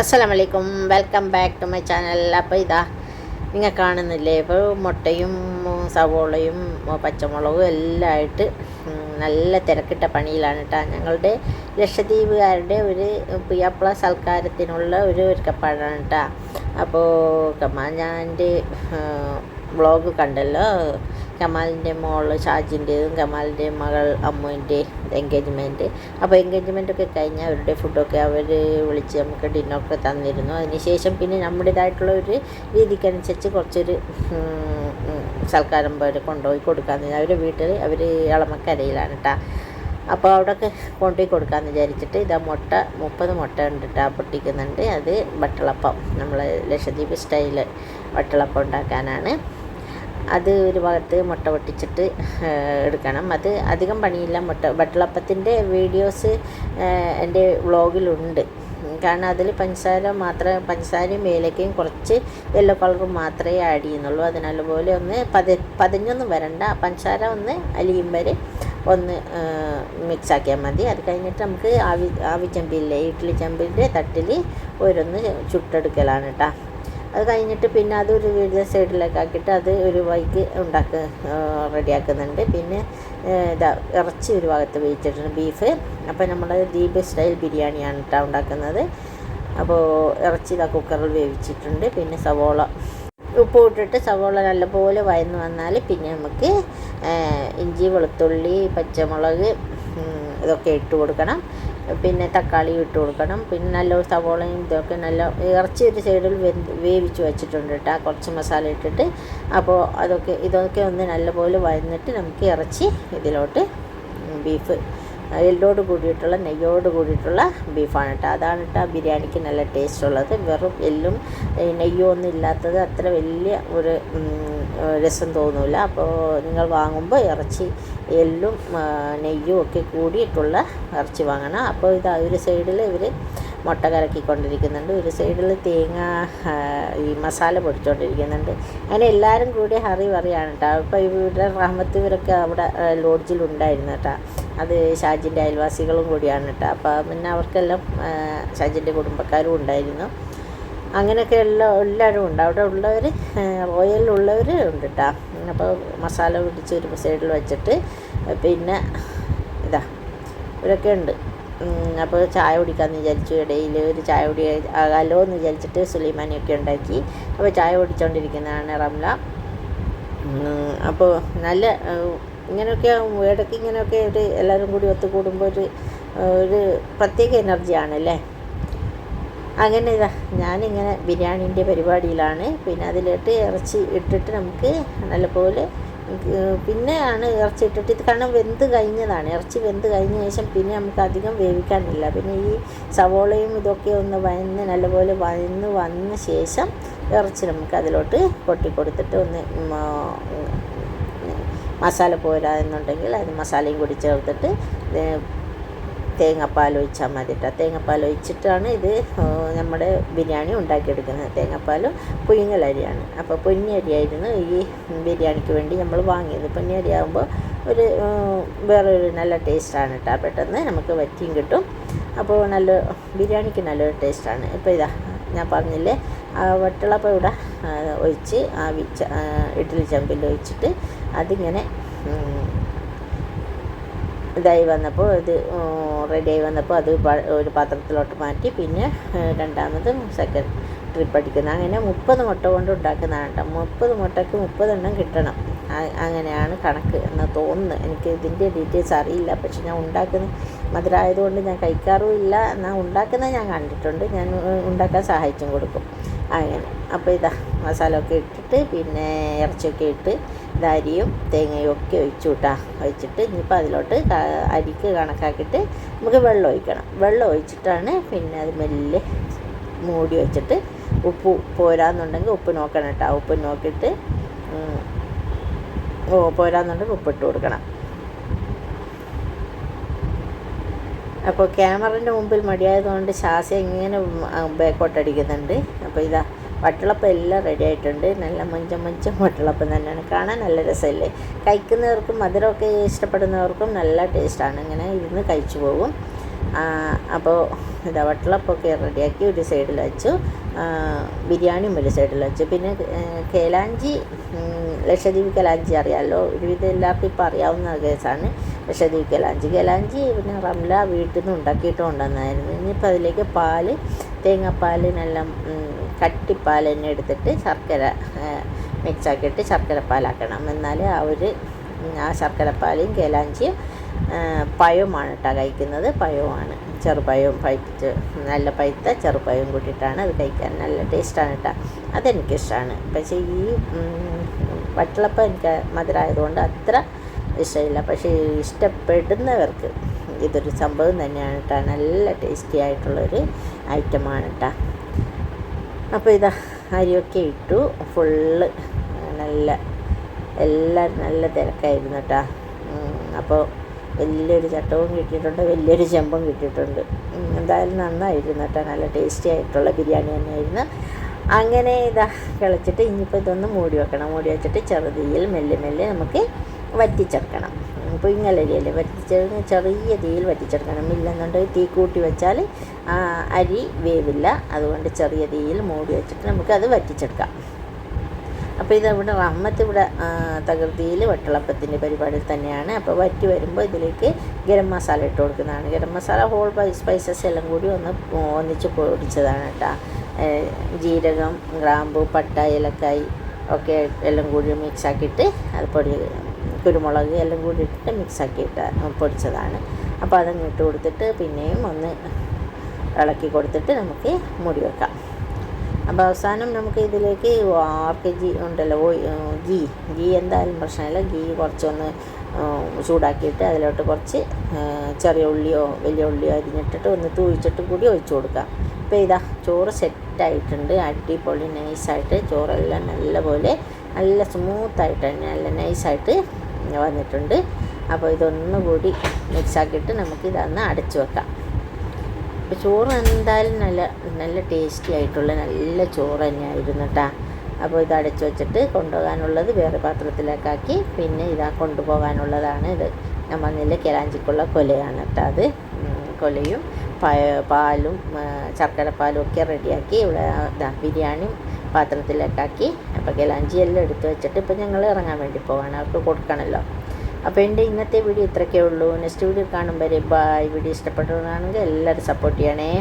അസ്സലാമു വലൈക്കും welcome back to my channel അപ്പോൾ ഇതാ നിങ്ങൾ കാണുന്നില്ലേ? ഇപ്പോൾ മുട്ടയും സവോളയും പച്ചമുളകും എല്ലാം ആയിട്ട് നല്ല തിരക്കിട്ട പണിയിലാണ് കേട്ടോ ഞങ്ങളുടെ ലക്ഷദ്വീപുകാരുടെ ഒരു പ്രിയപ്ല സൽക്കാരത്തിനുള്ള ഒരു ഒരുക്കപ്പാടാണ് കേട്ടോ അപ്പോൾ ഞാൻ എന്റെ കണ്ടല്ലോ. കമാലിന്റെ മോൾ ഷാജിന്റെതും കമാലിന്റെ മകൾ അമ്മുവിന്റെ എൻഗേജ്മെന്റ്. അപ്പോൾ എൻഗേജ്മെന്റ് ഒക്കെ കഴിഞ്ഞ് അവരുടെ ഫുഡൊക്കെ അവർ വിളിച്ച് നമുക്ക് ഡിന്നറൊക്കെ തന്നിരുന്നു. അതിനുശേഷം പിന്നെ നമ്മുടേതായിട്ടുള്ള ഒരു രീതിക്കനുസരിച്ച് കുറച്ചൊരു സൽക്കാരം പോലെ കൊണ്ടുപോയി കൊടുക്കാമെന്ന് അവരുടെ വീട്ടിൽ അവർ ഇളമക്കരയിലാണ് കേട്ടോ അപ്പോൾ അവിടെയൊക്കെ കൊണ്ടുപോയി കൊടുക്കാമെന്ന് വിചാരിച്ചിട്ട് ഇതാ മുട്ട മുപ്പത് മുട്ട ഉണ്ട് കേട്ടോ പൊട്ടിക്കുന്നുണ്ട്. അത് വട്ടളപ്പം. നമ്മൾ ലക്ഷദ്വീപ് സ്റ്റൈൽ വട്ടളപ്പം ഉണ്ടാക്കാനാണ്. അത് ഒരു ഭാഗത്ത് മുട്ട പൊട്ടിച്ചിട്ട് എടുക്കണം. അത് അധികം പണിയില്ല മുട്ട. വട്ടളപ്പത്തിന്റെ വീഡിയോസ് എന്റെ വ്ളോഗിലുണ്ട്. കാരണം അതിൽ പഞ്ചസാര മാത്രമേ പഞ്ചസാരയും ഏലക്കയും കുറച്ച് യെല്ലോ കളറും മാത്രമേ ആഡ് ചെയ്യുന്നുള്ളൂ. അതിനതുപോലെ ഒന്ന് പതി പതിഞ്ഞൊന്നും വരണ്ട. പഞ്ചസാര ഒന്ന് അലിയും വരെ ഒന്ന് മിക്സ് ആക്കിയാൽ മതി. അത് കഴിഞ്ഞിട്ട് നമുക്ക് ആവി ആവി ചെമ്പില്ലേ ഇഡ്ഡലി ചെമ്പിന്റെ തട്ടിൽ ഓരോന്ന് ചുട്ടെടുക്കലാണ് കേട്ടോ അത് കഴിഞ്ഞിട്ട് പിന്നെ അത് ഒരു വീടിന്റെ സൈഡിലേക്ക് ആക്കിയിട്ട് അത് ഒരു വൈക്ക് ഉണ്ടാക്ക റെഡിയാക്കുന്നുണ്ട്. പിന്നെ ഇതാ ഇറച്ചി ഒരു ഭാഗത്ത് വേവിച്ചിട്ടുണ്ട് ബീഫ്. അപ്പോൾ നമ്മൾ ദീപ് സ്റ്റൈൽ ബിരിയാണിയാണ് കേട്ടോ ഉണ്ടാക്കുന്നത്. അപ്പോൾ ഇറച്ചി ഇതാ കുക്കറിൽ വേവിച്ചിട്ടുണ്ട്. പിന്നെ സവോള. ഉപ്പ് ഇട്ടിട്ട് സവോള നല്ലപോലെ വയന്ന് വന്നാൽ പിന്നെ നമുക്ക് ഇഞ്ചി വെളുത്തുള്ളി പച്ചമുളക് ഇതൊക്കെ ഇട്ട് കൊടുക്കണം. പിന്നെ തക്കാളി ഇട്ട് കൊടുക്കണം. പിന്നെ നല്ല സവോളയും ഇതൊക്കെ നല്ല ഇറച്ചി ഒരു സൈഡിൽ വേവിച്ച് വെച്ചിട്ടുണ്ട് കേട്ടോ. കുറച്ച് മസാല ഇട്ടിട്ട്. അപ്പോൾ അതൊക്കെ ഇതൊക്കെ ഒന്ന് നല്ലപോലെ വഴന്നിട്ട് നമുക്ക് ഇറച്ചി ഇതിലോട്ട് ബീഫ് എല്ലോട് കൂടിയിട്ടുള്ള നെയ്യോട് കൂടിയിട്ടുള്ള ബീഫാണ് കേട്ടോ. അതാണ് കേട്ടോ ബിരിയാണിക്ക് നല്ല ടേസ്റ്റ് ഉള്ളത്. വെറും എല്ലും നെയ്യോ നെയ്യും ഒന്നും ഇല്ലാത്തത് അത്ര വലിയ ഒരു രസം തോന്നില്ല അപ്പോൾ നിങ്ങൾ വാങ്ങുമ്പോൾ ഇറച്ചി എല്ലും നെയ്യും ഒക്കെ കൂടിയിട്ടുള്ള ഇറച്ചി വാങ്ങണം. അപ്പോൾ ഇത് ഒരു സൈഡിൽ ഇവർ മുട്ട കലക്കിക്കൊണ്ടിരിക്കുന്നുണ്ട്. ഒരു സൈഡിൽ തേങ്ങ ഈ മസാല പൊടിച്ചുകൊണ്ടിരിക്കുന്നുണ്ട് അങ്ങനെ എല്ലാവരും കൂടി ഹറി പറയാണ് കേട്ടോ. അപ്പോൾ ഇവിടെ റഹ്മത്ത് ഇവരൊക്കെ അവിടെ ലോഡ്ജിലുണ്ടായിരുന്നു കേട്ടോ. അത് ഷാജിന്റെ അയൽവാസികളും കൂടിയാണ് കേട്ടോ. അപ്പോൾ പിന്നെ അവർക്കെല്ലാം ഷാജിന്റെ കുടുംബക്കാരും ഉണ്ടായിരുന്നു. അങ്ങനെയൊക്കെ എല്ലാ എല്ലാവരും ഉണ്ട്. അവിടെ ഉള്ളവർ റോയലിലുള്ളവർ ഉണ്ട് കേട്ടോ. അപ്പോൾ മസാല പിടിച്ച് ഒരു സൈഡിൽ വെച്ചിട്ട് പിന്നെ ഇതാ ഇവരൊക്കെ ഉണ്ട്. അപ്പോൾ ചായ കുടിക്കാമെന്ന് വിചാരിച്ചു. ഇടയിൽ ഒരു ചായ കുടി ആകാലോ എന്ന് വിചാരിച്ചിട്ട് സുലൈമാനിയൊക്കെ ഉണ്ടാക്കി. അപ്പോൾ ചായ കുടിച്ചുകൊണ്ടിരിക്കുന്നതാണ് റംല. അപ്പോൾ നല്ല ഇങ്ങനെയൊക്കെ ഇടയ്ക്ക് ഇങ്ങനെയൊക്കെ ഒരു എല്ലാവരും കൂടി ഒത്തുകൂടുമ്പോൾ ഒരു ഒരു പ്രത്യേക എനർജിയാണല്ലേ അങ്ങനെ ഇതാ ഞാനിങ്ങനെ ബിരിയാണീന്റെ പരിപാടിയിലാണ്. പിന്നെ അതിലിട്ട് ഇറച്ചി ഇട്ടിട്ട് നമുക്ക് നല്ലപോലെ പിന്നെ ആണ് ഇറച്ചി ഇട്ടിട്ട് ഇത് കാരണം വെന്ത് കഴിഞ്ഞതാണ്. ഇറച്ചി വെന്ത് കഴിഞ്ഞ ശേഷം പിന്നെ നമുക്ക് അധികം വേവിക്കാനില്ല. പിന്നെ ഈ സവോളയും ഇതൊക്കെ ഒന്ന് വന്ന് നല്ലപോലെ വന്ന് വന്ന ശേഷം ഇറച്ചി നമുക്ക് അതിലോട്ട് പൊട്ടിക്കൊടുത്തിട്ട് ഒന്ന് ഉം, ആ, മസാല പോരാ എന്നുണ്ടെങ്കിൽ അതിന് മസാലയും കൂടി ചേർത്തിട്ട് തേങ്ങാപ്പാൽ ഒഴിച്ചാൽ മതി കേട്ടോ തേങ്ങാപ്പാൽ ഒഴിച്ചിട്ടാണ് ഇത് നമ്മുടെ ബിരിയാണി ഉണ്ടാക്കിയെടുക്കുന്നത്. തേങ്ങാപ്പാലും പുഴുങ്ങലരിയാണ് അപ്പോൾ പൊന്നിയരിയായിരുന്നു ഈ ബിരിയാണിക്ക് വേണ്ടി നമ്മൾ വാങ്ങിയത്. പൊന്നിയരി ആകുമ്പോൾ ഒരു വേറെ ഒരു നല്ല ടേസ്റ്റാണ് കേട്ടോ പെട്ടെന്ന് നമുക്ക് വറ്റിയും കിട്ടും. അപ്പോൾ നല്ല ബിരിയാണിക്ക് നല്ലൊരു ടേസ്റ്റാണ് ഇപ്പോൾ ഇതാ ഞാൻ പറഞ്ഞില്ലേ വട്ടിളപ്പ ഇവിടെ ഒഴിച്ച് ആ വിച്ച ഇഡ്ഡലി ചമ്പിൽ ഒഴിച്ചിട്ട് അതിങ്ങനെ ഇതായി വന്നപ്പോൾ ഇത് റെഡിയായി വന്നപ്പോൾ അത് ഒരു പാത്രത്തിലോട്ട് മാറ്റി. പിന്നെ രണ്ടാമതും സെക്കൻഡ് ട്രിപ്പ് അടിക്കുന്നത്. അങ്ങനെ മുപ്പത് മുട്ട കൊണ്ട് ഉണ്ടാക്കുന്നതാണ് കേട്ടോ. മുപ്പത് മുട്ടയ്ക്ക് മുപ്പതെണ്ണം കിട്ടണം. അങ്ങനെയാണ് കണക്ക് എന്ന് തോന്നുന്നു. എനിക്ക് ഇതിന്റെ ഡീറ്റെയിൽസ് അറിയില്ല. പക്ഷെ ഞാൻ ഉണ്ടാക്കുന്ന മധുരമായതുകൊണ്ട് ഞാൻ കഴിക്കാറുമില്ല. എന്നാൽ ഉണ്ടാക്കുന്നത് ഞാൻ കണ്ടിട്ടുണ്ട്. ഞാൻ ഉണ്ടാക്കാൻ സഹായിച്ചും കൊടുക്കും. അങ്ങനെ അപ്പോൾ ഇതാ മസാല ഒക്കെ ഇട്ടിട്ട് പിന്നെ ഇറച്ചിയൊക്കെ ഇട്ട് ഇത് അരിയും തേങ്ങയും ഒക്കെ ഒഴിച്ചു കൂട്ടാ ഒഴിച്ചിട്ട് ഇനിയിപ്പോൾ അതിലോട്ട് അരിക്ക് കണക്കാക്കിയിട്ട് നമുക്ക് വെള്ളം ഒഴിക്കണം. വെള്ളം ഒഴിച്ചിട്ടാണ് പിന്നെ അത് മെല്ലെ മൂടി വെച്ചിട്ട് ഉപ്പ് പോരാന്നുണ്ടെങ്കിൽ ഉപ്പ് നോക്കണം കേട്ടോ ഉപ്പ് നോക്കിയിട്ട് ഓ പോരാന്നുണ്ടെങ്കിൽ ഉപ്പിട്ട് കൊടുക്കണം. അപ്പോൾ ക്യാമറന്റെ മുമ്പിൽ മടിയായതുകൊണ്ട് ശ്വാസം ഇങ്ങനെ ബാക്കോട്ട് അടിക്കുന്നുണ്ട് അപ്പോൾ ഇതാ വട്ടിളപ്പം എല്ലാം റെഡി ആയിട്ടുണ്ട്. നല്ല മഞ്ച മഞ്ച വട്ടിളപ്പം തന്നെയാണ്. കാണാൻ നല്ല രസമല്ലേ? കഴിക്കുന്നവർക്കും മധുരമൊക്കെ ഇഷ്ടപ്പെടുന്നവർക്കും നല്ല ടേസ്റ്റാണ് ഇങ്ങനെ ഇരുന്ന് കഴിച്ചു പോകും. അപ്പോൾ ഇതാ വട്ടളപ്പൊക്കെ റെഡിയാക്കി ഒരു സൈഡിൽ വെച്ചു. ബിരിയാണിയും ഒരു സൈഡിൽ വെച്ചു. പിന്നെ കേലാഞ്ചി ലക്ഷദ്വീപ് കലാഞ്ചി അറിയാമല്ലോ ഒരുവിധം എല്ലാവർക്കും ഇപ്പോൾ അറിയാവുന്ന കേസാണ് ലക്ഷദ്വീപ് കേലാഞ്ചി. കേലാഞ്ചി പിന്നെ റംല വീട്ടിൽ നിന്ന് ഉണ്ടാക്കിയിട്ട് കൊണ്ടുവന്നായിരുന്നു. ഇനിയിപ്പോൾ അതിലേക്ക് പാൽ തേങ്ങാപ്പാൽ നല്ല കട്ടിപ്പാൽ തന്നെ എടുത്തിട്ട് ശർക്കര മിക്സാക്കിയിട്ട് ശർക്കര പാലാക്കണം എന്നാൽ ആ ഒരു ആ ശർക്കരപ്പാലും കേലാഞ്ചിയും പഴവുമാണ് കേട്ടോ കഴിക്കുന്നത്. പഴവുമാണ് ചെറുപഴവും പഴുപ്പിച്ച് നല്ല പഴുത്ത ചെറുപയം കൂട്ടിയിട്ടാണ് അത് കഴിക്കാൻ നല്ല ടേസ്റ്റാണ് കേട്ടോ. അതെനിക്കിഷ്ടമാണ്. പക്ഷേ ഈ വട്ടളപ്പം എനിക്ക് മധുരമായതുകൊണ്ട് അത്ര ഇഷ്ടമില്ല. പക്ഷേ ഇഷ്ടപ്പെടുന്നവർക്ക് ഇതൊരു സംഭവം തന്നെയാണ് കേട്ടോ. നല്ല ടേസ്റ്റി ആയിട്ടുള്ളൊരു ഐറ്റമാണ് കേട്ടോ. അപ്പോൾ ഇതാ അരിയൊക്കെ ഇട്ടു. ഫുള്ള് നല്ല എല്ലാം നല്ല തിരക്കായിരുന്നു കേട്ടോ. അപ്പോൾ വലിയൊരു ചട്ടവും കിട്ടിയിട്ടുണ്ട് വലിയൊരു ചെമ്പും കിട്ടിയിട്ടുണ്ട്. എന്തായാലും നന്നായിരുന്നു കേട്ടോ നല്ല ടേസ്റ്റി ആയിട്ടുള്ള ബിരിയാണി തന്നെയായിരുന്നു. അങ്ങനെ ഇതാ കിളച്ചിട്ട് ഇനിയിപ്പോൾ ഇതൊന്ന് മൂടി വെക്കണം. മൂടി വെച്ചിട്ട് ചെറുതീയിൽ മെല്ലെ മെല്ലെ നമുക്ക് വറ്റിച്ചെടുക്കണം. പുയിങ്ങലരിയല്ലേ വറ്റിച്ചെടുക്കുന്ന ചെറിയ തീയിൽ വറ്റിച്ചെടുക്കണം. ഇല്ലെന്നുണ്ടെങ്കിൽ തീ കൂട്ടി വെച്ചാൽ അരി വേവില്ല. അതുകൊണ്ട് ചെറിയ തീയിൽ മൂടി വെച്ചിട്ട് നമുക്കത് വറ്റിച്ചെടുക്കാം. അപ്പോൾ ഇതവിടെ റഹ്മത്ത് ഇവിടെ തകൃതിയിൽ വട്ടളപ്പത്തിന്റെ പരിപാടിയിൽ തന്നെയാണ്. അപ്പോൾ വറ്റി വരുമ്പോൾ ഇതിലേക്ക് ഗരം മസാല ഇട്ട് കൊടുക്കുന്നതാണ്. ഗരം മസാല ഹോൾ സ്പൈസസ് എല്ലാം കൂടി ഒന്ന് ഒന്നിച്ച് പൊടിച്ചതാണ് കേട്ടോ. ജീരകം ഗ്രാമ്പു പട്ട ഏലക്കായി ഒക്കെ എല്ലാം കൂടി മിക്സ് ആക്കിയിട്ട് അത് പൊടി കുരുമുളക് എല്ലാം കൂടി ഇട്ടിട്ട് മിക്സ് ആക്കിയിട്ട് പൊടിച്ചതാണ്. അപ്പോൾ അതങ്ങ് ഇട്ട് കൊടുത്തിട്ട് പിന്നെയും ഒന്ന് ഇളക്കി കൊടുത്തിട്ട് നമുക്ക് മൂടി വെക്കാം. അപ്പോൾ അവസാനം നമുക്ക് ഇതിലേക്ക് ആർക്ക് ജി ഉണ്ടല്ലോ ഗീ. ഗീ എന്തായാലും പ്രശ്നമില്ല. ഗീ കുറച്ചൊന്ന് ചൂടാക്കിയിട്ട് അതിലോട്ട് കുറച്ച് ചെറിയ ഉള്ളിയോ വലിയ ഉള്ളിയോ അരിഞ്ഞിട്ടിട്ട് ഒന്ന് തൂയിച്ചിട്ട് കൂടി ഒഴിച്ചു കൊടുക്കാം. അപ്പോൾ ഇതാ ചോറ് സെറ്റായിട്ടുണ്ട്. അടിപൊളി നൈസായിട്ട് ചോറെല്ലാം നല്ലപോലെ നല്ല സ്മൂത്തായിട്ട് തന്നെ നല്ല നൈസായിട്ട് വന്നിട്ടുണ്ട്. അപ്പോൾ ഇതൊന്നുകൂടി മിക്സാക്കിയിട്ട് നമുക്ക് ഇതൊന്ന് അടച്ചു വെക്കാം. അപ്പോൾ ചോറ് എന്തായാലും നല്ല നല്ല ടേസ്റ്റി ആയിട്ടുള്ള നല്ല ചോറ് തന്നെയായിരുന്നു കേട്ടോ അപ്പോൾ ഇത് അടച്ചു വെച്ചിട്ട് കൊണ്ടുപോകാനുള്ളത് വേറെ പാത്രത്തിലേക്കാക്കി. പിന്നെ ഇതാ കൊണ്ടുപോകാനുള്ളതാണ് ഇത്. നമ്മൾ നല്ല കിരാഞ്ചിക്കുള്ള കൊലയാണ് കേട്ടോ അത്. കൊലയും പാലും ശർക്കരപ്പാലും ഒക്കെ റെഡിയാക്കി ഇവിടെ ബിരിയാണിയും പാത്രത്തിലേക്കാക്കി. അപ്പോൾ കിലാഞ്ചി എല്ലാം എടുത്ത് വെച്ചിട്ട് ഇപ്പോൾ ഞങ്ങൾ ഇറങ്ങാൻ വേണ്ടി പോവാണ്. അവർക്ക് കൊടുക്കണമല്ലോ അപ്പോൾ എന്റെ ഇന്നത്തെ വീഡിയോ ഇത്രയ്ക്കേ ഉള്ളൂ. നെക്സ്റ്റ് വീഡിയോ കാണും വരെ. ബൈ വീഡിയോ ഇഷ്ടപ്പെട്ടതാണെങ്കിൽ എല്ലാവരും സപ്പോർട്ട് ചെയ്യണേ.